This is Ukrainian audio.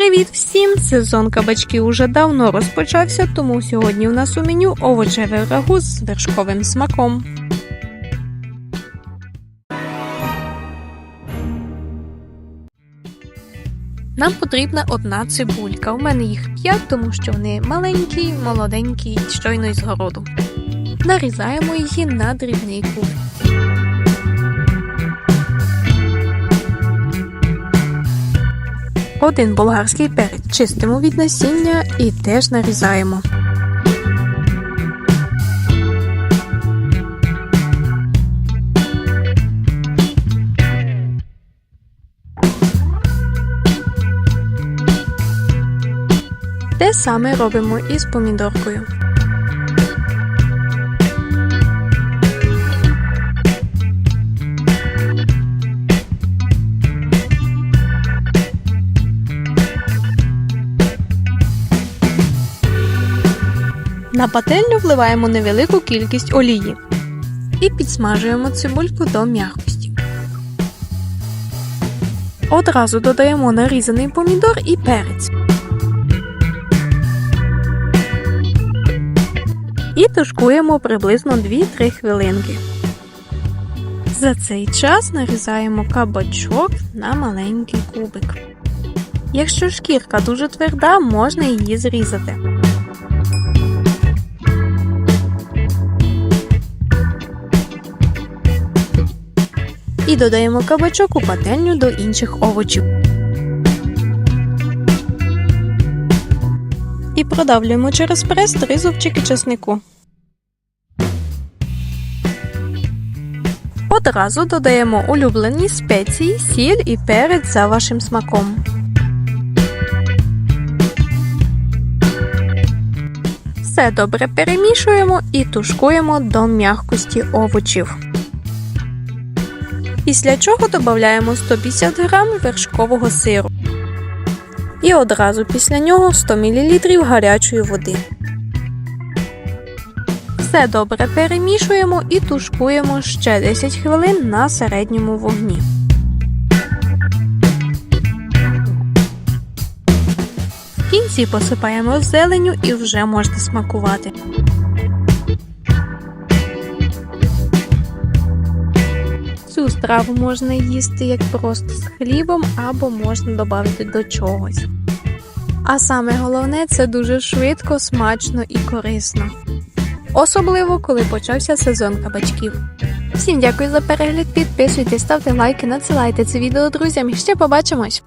Привіт всім! Сезон кабачків уже давно розпочався, тому сьогодні у нас у меню овочеве рагу з вершковим смаком. Нам потрібна одна цибулька. У мене їх п'ять, тому що вони маленькі, молоденькі щойно із городу. Нарізаємо її на дрібний куб. Один болгарський перець чистимо від насіння і теж нарізаємо. Те саме робимо із помідоркою. На пательню вливаємо невелику кількість олії і підсмажуємо цибульку до м'якості. Одразу додаємо нарізаний помідор і перець. І тушкуємо приблизно 2-3 хвилинки. За цей час нарізаємо кабачок на маленький кубик. Якщо шкірка дуже тверда, можна її зрізати. І додаємо кабачок у пательню до інших овочів. І продавлюємо через прес три зубчики чеснику. Одразу додаємо улюблені спеції, сіль і перець за вашим смаком. Все добре перемішуємо і тушкуємо до м'якості овочів. Після чого додаємо 150 г вершкового сиру. І одразу після нього 100 мл гарячої води. Все добре перемішуємо і тушкуємо ще 10 хвилин на середньому вогні. В кінці посипаємо зеленю і вже можна смакувати. Цю страву можна їсти як просто з хлібом або можна додати до чогось. А саме головне це дуже швидко, смачно і корисно. Особливо, коли почався сезон кабачків. Всім дякую за перегляд, підписуйтесь, ставте лайки, надсилайте це відео друзям і ще побачимось!